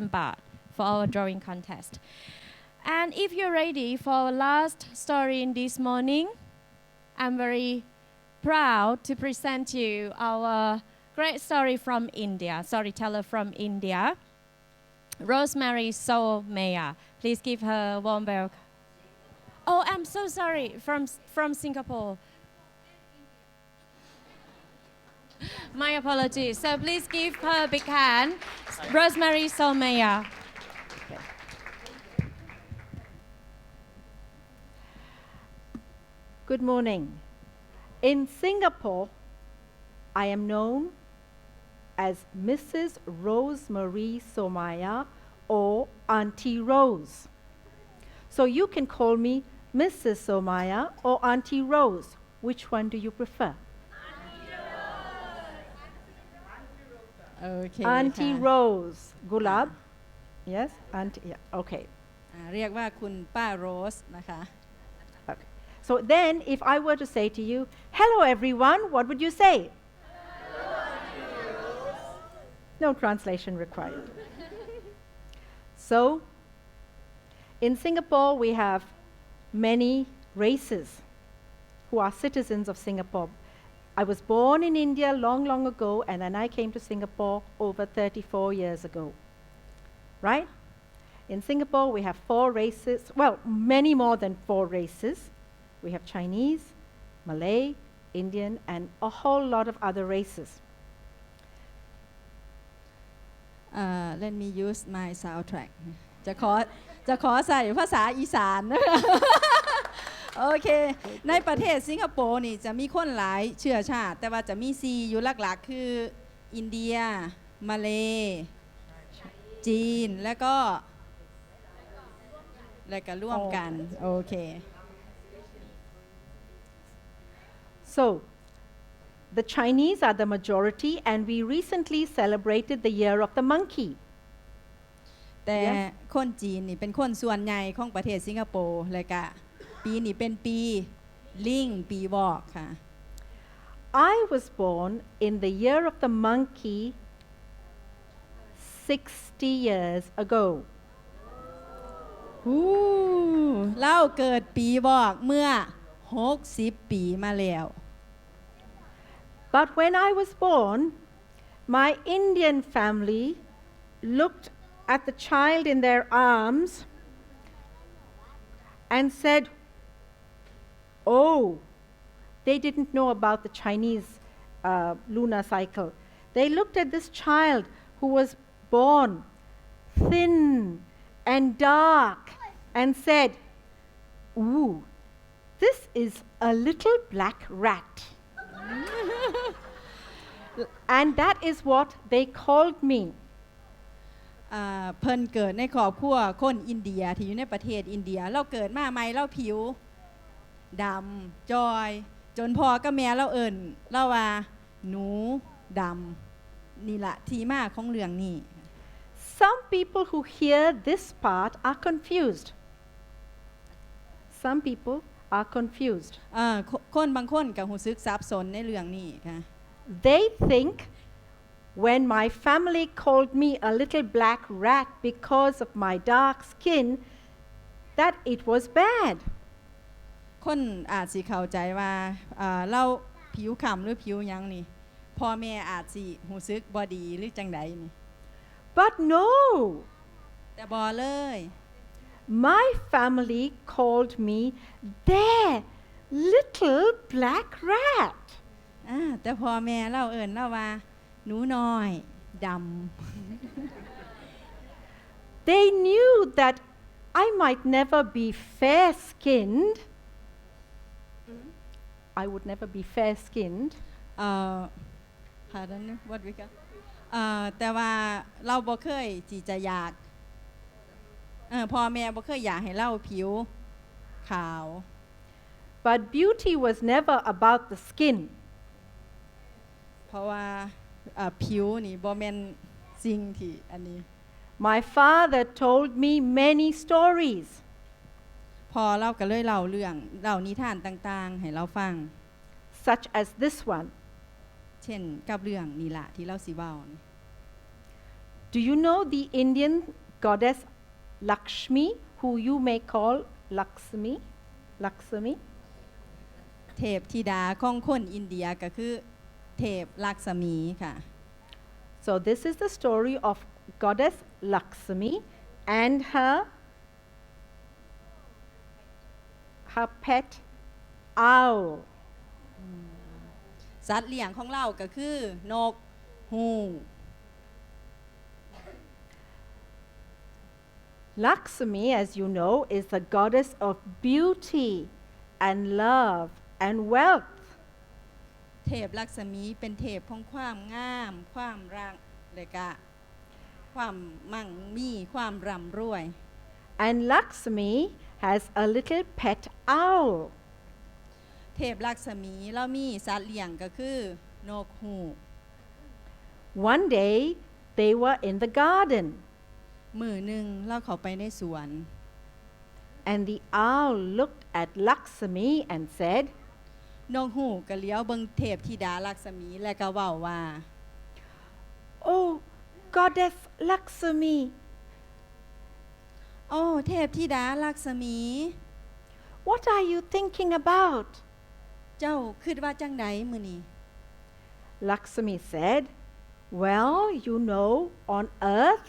baht for our drawing contest. And if you're ready for our last story in this morning, I'm very proud to present you our great story from India, storyteller from India, Rosemary Soumaya. Please give her a warm welcome. Oh, I'm so sorry, from, from Singapore. My apologies. So please give her a big hand. Rosemary Soumaya. Good morning. In Singapore, I am known as Mrs. Rosemarie Somaya or Auntie Rose. So you can call me Mrs. Somaya or Auntie Rose. Which one do you prefer? โอเค Auntie ค่ะ Rose. Gulab? Yes? Auntie, yeah, okay. อ่าเรียกว่าคุณป้าโรสนะคะ okay. So then, if I were to say to you, hello everyone, what would you say? No translation required. so, in Singapore, we have many races who are citizens of Singapore. I was born in India long, long ago, and then I came to Singapore over 34 years ago. Right? In Singapore, we have four races, well, many more than four races. We have Chinese, Malay, Indian, and a whole lot of other races. อ่า let me use my soundtrack จะขอจะขอใส่ภาษาอีสานนะคะ โอเค ในประเทศสิงคโปร์นี่จะมีคนหลายเชื้อชาติ แต่ว่าจะมีซีอยู่หลักๆ คืออินเดีย มาเล จีน แล้วก็ แล้วก็ร่วมกัน โอเค So, the Chinese are the majority, and we recently celebrated the year of the monkey. แต่ Yes คนจีนนี่เป็นคนส่วนใหญ่ของประเทศสิงคโปร์เลยกะ ปีนี้เป็นปีลิงปีวอกค่ะ I was born in the year of the monkey 60 years ago. ฮู้เล่าเกิดปีวอกเมื่อ 60 ปีมาแล้ว But when I was born, my Indian family looked at the child in their arms and said, oh, they didn't know about the Chinese uh, lunar cycle. They looked at this child who was born thin and dark and said, Ooh, this is a little black rat. and that is what they called me. Uh, เพิ่นเกิดในครอบครัวคนอินเดียที่อยู่ในประเทศอินเดีย เราเกิดมาใหม่เราผิว ดำจอย จนพอก็แม่เราเอิ่นเราว่า หนูดำนี่ละที่มาของเรื่องนี้ Some people who hear this part are confused. Some people are confused. อ่าคคนบางคนกับหูซึกสับสนในเรื่องนี้ค่ะ They think when my family called me a little black rat because of my dark skin, that it was bad. คนอาจสิเข้าใจว่าอ่าเราผิวขำหรือผิวหยังนี่พ่อแม่อาจสิหูซึกบอดีหรือจังใดนี่ But no, แต่บอเลย my family called me their little black rat. อ่าแต่พ่อแม่เราเอิ่นเราว่า หนูน้อยด They knew that I might never be fair skinned. I would never be fair skinned. ำเอ่อ pardon what we got เอ่อแต่ว่าเราบ่เคยจีจะอยากเออพ่อแม่บ่เคยอยากให้เราผิวขาว But beauty was never about the skin. เพราะว่าเอ่อผิวนี่บ่แม่นสิ่งที่อันนี้ My father told me many stories. พอเราก็เลยเล่าเรื่องเล่านิทานต่างๆ ให้เราฟัง such as this one. เช่นกับเรื่องนี่ละที่เราสิเว้านี่ Do you know the Indian goddess Lakshmi, who you may call Lakshmi? Lakshmi? เทพธิดาของคนอินเดียก็คือเทพลักษมีค่ะ So this is the story of goddess Lakshmi and her her pet owl. สัตว์เลี้ยงของเราก็คือนกฮู Lakshmi, as you know, is the goddess of beauty and love and wealth. เทพลักษมีเป็นเทพของความงาม ความรักและก็ความมั่งมีความร่ำรวย And Lakshmi has a little pet owl. เทพลักษมีเรามีสัตว์เลี้ยงก็คือนกฮูก One day they were in the garden, มือหนึ่งเราเข้าไปในสวน and the owl looked at Lakshmi and said, นกฮูกก็เลี้ยวเบิงเทพธิดาลักษมีและก็เว้าว่า Oh, goddess Lakshmi, โอ้เทพธิดาลักษมี what are you thinking about? เจ้าคิดว่าจังใดมือนี้ Lakshmi said, Well, you know, on earth,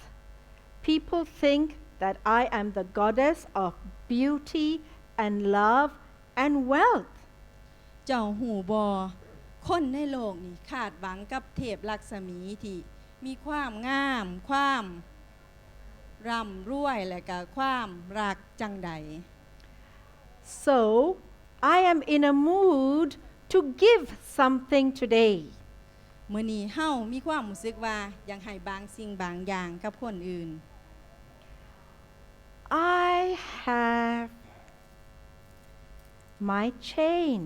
people think that I am the goddess of beauty and love and wealth. เจ้าหูบอคนในโลกนี่ขาดหวังกับเทพลักษมีที่มีความงาม ความ ร่ำรวยและก็ความรักจังใด So, I am in a mood to give something today. มื่อนี้เฮามีความรู้สึกว่าอยากให้บางสิ่งบางอย่างกับคนอื่น I have my chain.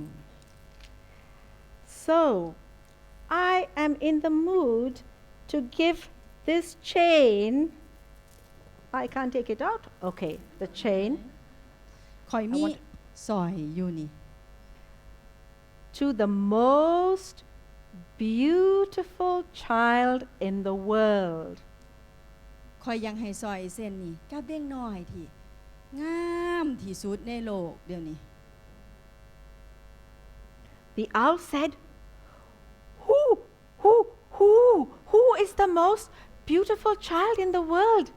So, I am in the mood to give this chain. I can't take it out. Okay, the chain คอยมี I want- ซอยอยู่นี่ to the most beautiful child in the world. คอยยังให้ซอยเส้นนี่กับเด็กน้อยที่งามที่สุดในโลกเดี๋ยวนี้ The owl said, Who, who, who, who is the most beautiful child in the world?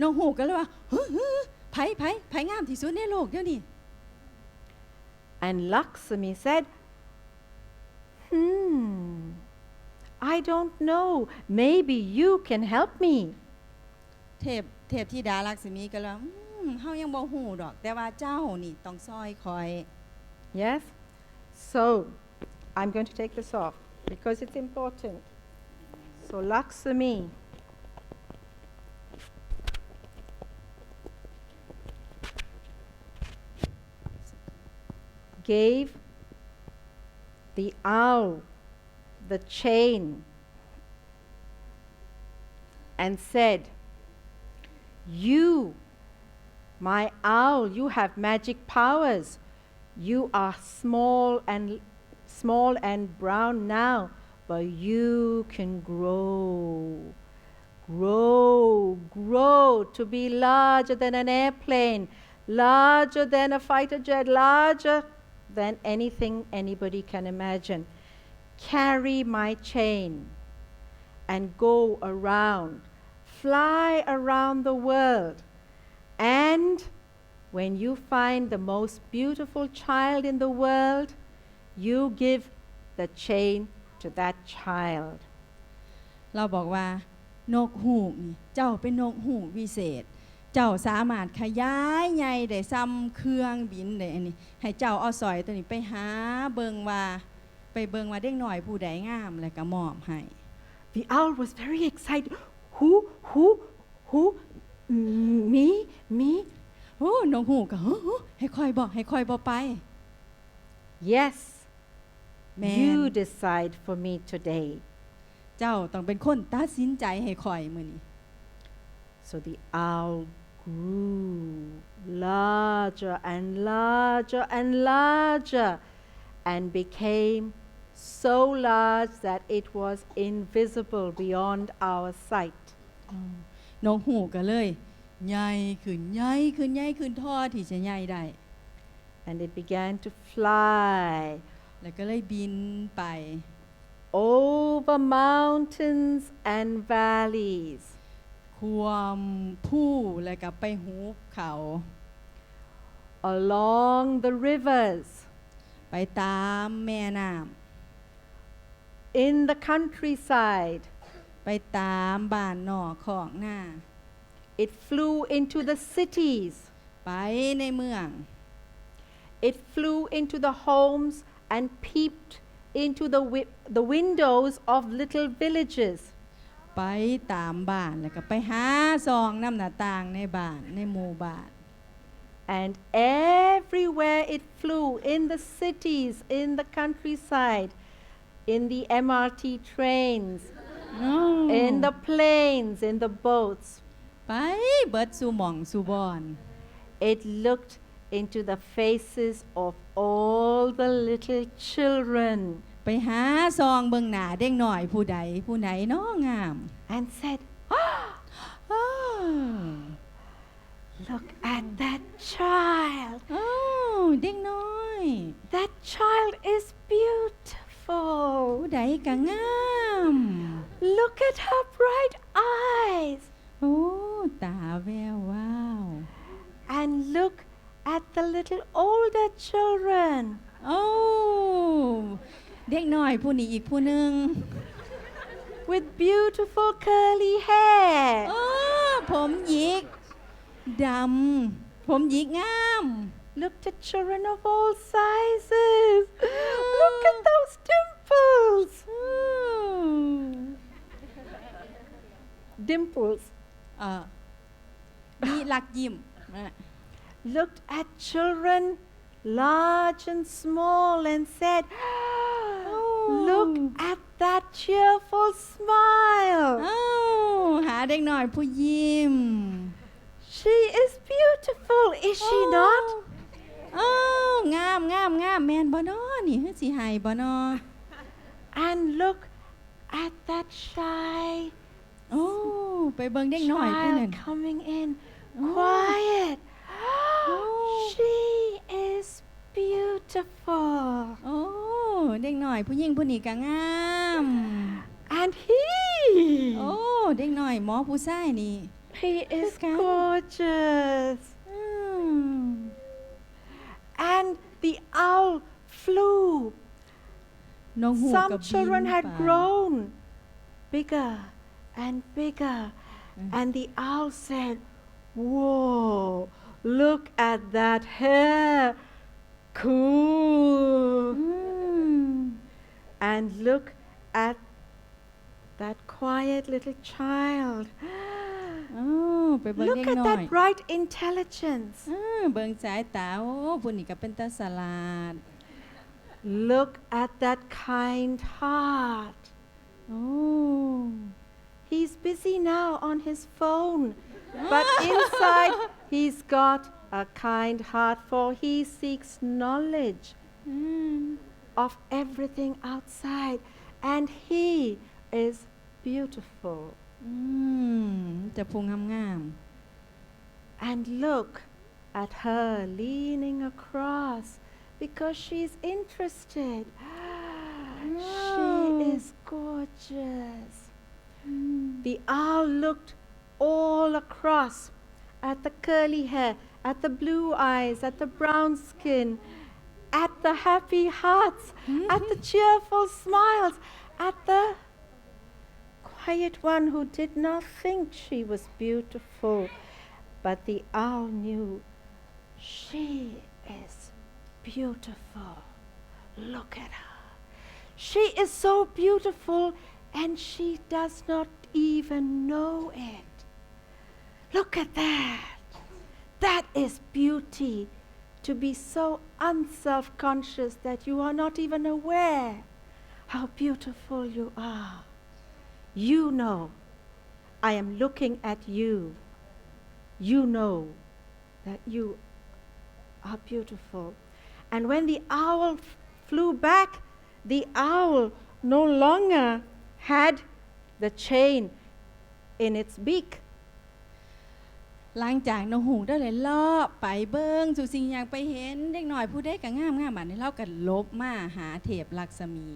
น้องหูก็เลยว่าฮึฮึไผไผไผงามที่สุดในโลกเดี๋ยวนี้ And Lakshmi said, Hmm, I don't know. Maybe you can help me. เทพเทพธิดาลักษมีก็เลยว่าอืมเฮายังบ่ฮู้ดอก แต่ว่าเจ้านี่ต้องซอยคอย Yes? So, I'm going to take this off because it's important. So, Lakshmi. Gave the owl the chain and said, You, my owl, you have magic powers. You are small and small and brown now, but you can grow. Grow, grow to be larger than an airplane, larger than a fighter jet, larger than anything anybody can imagine. Carry my chain and go around, fly around the world. And when you find the most beautiful child in the world, you give the chain to that child. เราบอกว่านกฮูกนี่เจ้าเป็นนกฮูกวิเศษ เจ้าสามารถขยายใหญ่ได้ซ้ำเครื่องบินได้อันนี้ให้เจ้าเอาสอยตัวนี้ไปหาเบิงว่าไปเบิงว่าเด็กหน่อยผู้ใดงามแล้วก็มอบให้ The owl was very excited. Who, who, who? Mm, Me, me? โอ้นกฮูกก็ฮึฮึให้คอยบอกให้คอยบอกไป Yes. Man. You decide for me today. เจ้าต้องเป็นคนตัดสินใจให้คอยมือนี้ So the owl grew larger and larger and larger and became so large that it was invisible beyond our sight. นกหูก็เลยใหญ่ขึ้นใหญ่ขึ้นใหญ่ขึ้นทอที่จะใหญ่ได้ And it began to fly แล้วก็เลยบินไป over mountains and valleys, ความผู้แล้วก็ไปหูเขา along the rivers, ไปตามแม่น้ in the countryside. ำไปตามบ้านนอกของหน้า It flew into the cities. ไปในเมือง It flew into the homes and peeped into the, wi- the windows of little villages. ไปตามบ้านแล้วก็ไปหาซองน้ำหน้าต่างในบ้านในหมู่บ้าน And everywhere it flew, in the cities, in the countryside, in the MRT trains, in the planes, in the boats, ไปเบิดสู่หม่องสู่บอน it looked into the faces of all the little children ไปหาซองเบิงหน้าเด็กหน่อยผู้ใดผู้ไหนน้องาม and said, อ้าว Look at that child. อ้าวเด็กน้อย That child is beautiful. ผู้ใดก็งาม Look at her bright eyes. โอ้ตาแวววาว And look at the little older children. โอ้ เด็กน้อยผู้นี้อีกผู้หนึ่ง with beautiful curly hair. โอ้ผมหยิกดำผมหยิกงาม Look at children of all sizes. Look at those dimples. อืม Dimples. เอ่อมีหลักยิ้มอ่ะ Looked at children large and small and said, Look at that cheerful smile. อ้าวหาเด็กน้อยผู้ยิ้ม She is beautiful, is she not? อ้าวงามงามงามแมนบ่นอนี่คือสิให้บ่นอ And look at that shy โอ้ไปเบิ่งเด็กน้อยผู้นั้น child coming in. Quiet. she is beautiful. โอ้เด็กน้อยผู้หญิงผู้นี้ก็งาม And he, โอ้เด็กน้อยหมอผู้ชายนี่ he is Okay. gorgeous. อืม And the owl flew. น้องหูกับ Some บิน children had ไป grown bigger and bigger. And the owl said, Whoa, look at that hair. cool. Mm. And look at that quiet little child. Oh, look at that bright intelligence. Look at that kind heart. Oh. He's busy now on his phone, but inside he's got a kind heart, for he seeks knowledge mm. of everything outside, and he is beautiful. Mm. And look at her leaning across because she's interested. Oh. She is gorgeous. Mm. The owl looked all across at the curly hair at the blue eyes, at the brown skin, at the happy hearts, at the mm-hmm. cheerful smiles, at the quiet one who did not think she was beautiful. But the owl knew she is beautiful. Look at her. She is so beautiful and she does not even know it. Look at that. That is beauty. To be so unself conscious that you are not even aware how beautiful you are. You know. I am looking at you. You know that you are beautiful. And when the owl f- flew back, the owl no longer had the chain in its beak. หลังจากนกหูกได้เลยเลาะไปเบิ้งสู่สิ่งอย่างไปเห็นเด็กหน่อยผู้ใดก็งามงามบัดนี้เราก็ลบมาหาเทพลักษมี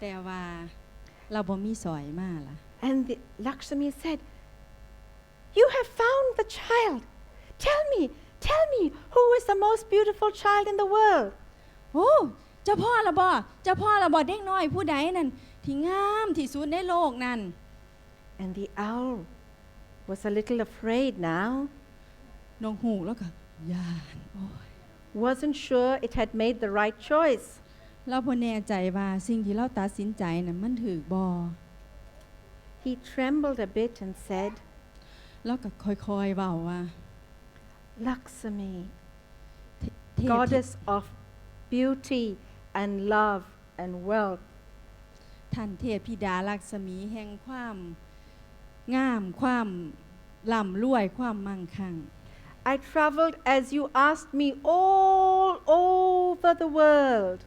แต่ว่าเราบ่มีสอยมาล่ะ And the Lakshmi said, You have found the child. Tell me, tell me, who is the most beautiful child in the world? โอ้เจ้าพ่อละบ่เจ้าพ่อละบ่เด็กน้อยผู้ใดนั่นที่งามที่สุดในโลกนั่น And the owl was a little afraid now, นกหูกแล้วก็ย่านโอ้ย wasn't sure it had made the right choice. เราบ่แน่ใจว่าสิ่งที่เราตัดสินใจนั้นมันถูกบ่ He trembled a bit and said, แล้วก็ค่อยๆเว้าว่า Lakshmi, เทพที่ goddess of beauty and love and wealth, ท่านเทพธิดาลักษมีแห่งความ งามความร่ำรวยความมั่งคั่ง I traveled as you asked me all over the world.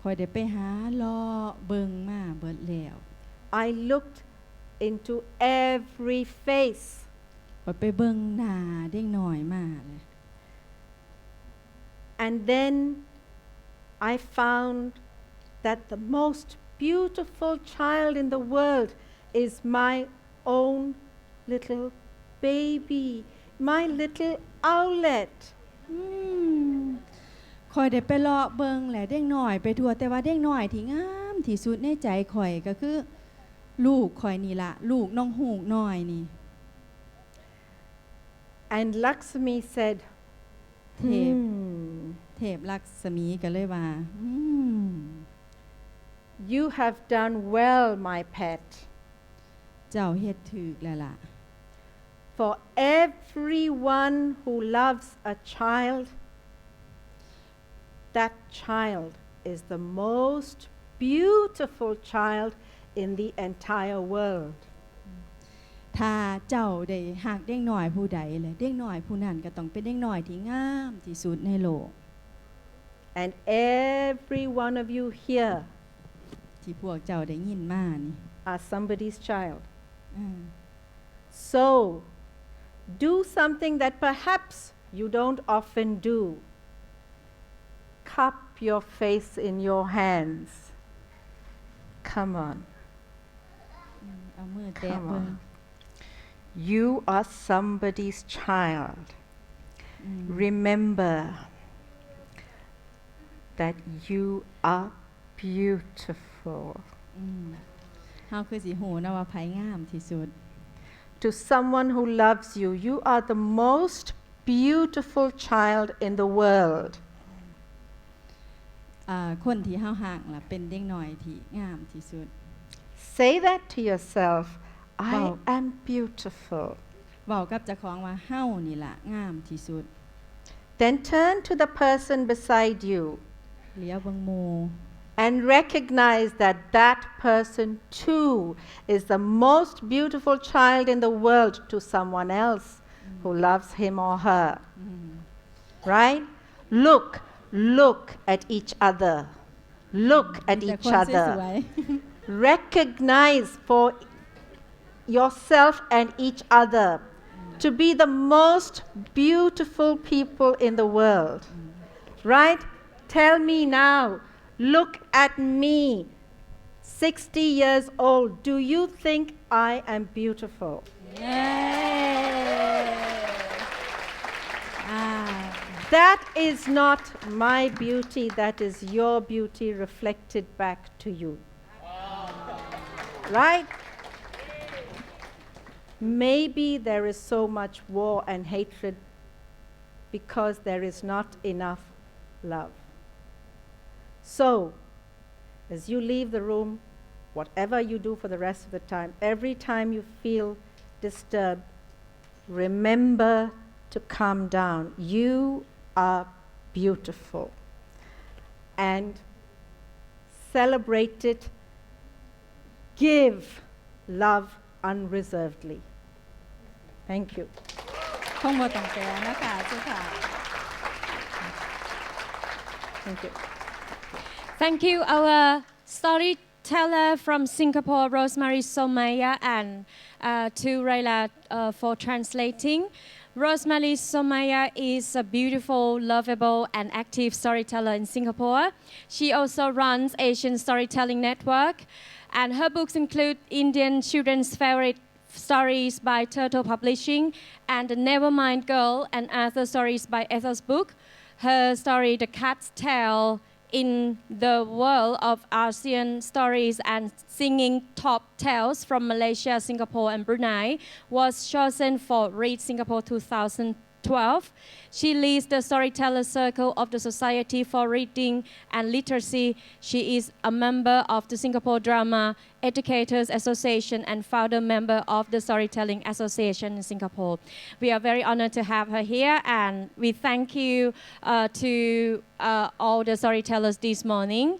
คอยได้ไปหาเลาะเบิงมาเบิดแล้ว I looked into every face. คอยไปเบิงหน้าเด็กน้อยมาเลย And then I found that the most beautiful child in the world is my own little baby, my little owlet. อืมคอยได้ไปเลาะเบิงแหละเด็กน้อยไปทั่วแต่ว่าเด็กน้อยที่งามที่สุดในใจข่อยก็คือ ลูกข่อยนี่ละลูกน้องหูกน้อยนี่ And Lakshmi said, เทพ Hmm, เทพลักษมีก็เลยว่าอืม you have done well, my pet. เจ้าเฮ็ดถูกแล้วล่ะ For everyone who loves a child, that child is the most beautiful child in the entire world. ถ้าเจ้าได้หักเด็กน้อยผู้ใดเลยเด็กน้อยผู้นั้นก็ต้องเป็นเด็กน้อยที่งามที่สุดในโลก And every one of you here ที่พวกเจ้าได้ยินมานี่ are somebody's child. So, do something that perhaps you don't often do. Cup your face in your hands. Come on. Come on. You are somebody's child. Mm. Remember that you are beautiful. Mm. เฮาคือสิหูนะว่าไผงามที่สุด To someone who loves you, you are the most beautiful child in the world. อ่าคนที่เฮาหักล่ะเป็นเด็กน้อยที่งามที่สุด Say that to yourself I Wow. am beautiful. เว้ากับเจ้าของว่าเฮานี่ล่ะงามที่สุด Then turn to the person beside you เหลียวเบิ่งหมู่ and recognize that that person too is the most beautiful child in the world to someone else mm. who loves him or her. Mm. Right? Look, look at each other. Look at each other. recognize for yourself and each other to be the most beautiful people in the world. Right? Tell me now Look at me, 60 years old. Do you think I am beautiful? Yeah. Ah. That is not my beauty, that is your beauty reflected back to you. Wow. Right? Maybe there is so much war and hatred because there is not enough love. So, as you leave the room, whatever you do for the rest of the time, every time you feel disturbed, remember to calm down. You are beautiful. And celebrate it. Give love unreservedly. Thank you. Thank you. Thank you, our storyteller from Singapore, Rosemary Somaya, and uh, to Rayla uh, for translating. Rosemary Somaya is a beautiful, lovable, and active storyteller in Singapore. She also runs Asian Storytelling Network, and her books include Indian children's favorite stories by Turtle Publishing and The Nevermind Girl and other stories by Ethos Book. Her story, The Cat's Tale, in the world of ASEAN stories and singing top tales from Malaysia, Singapore, and Brunei, was chosen for Read Singapore 2012. She leads the Storyteller Circle of the Society for Reading and Literacy. She is a member of the Singapore Drama Educators Association and founder member of the Storytelling Association in Singapore. We are very honored to have her here, and we thank you uh, to uh, all the storytellers this morning.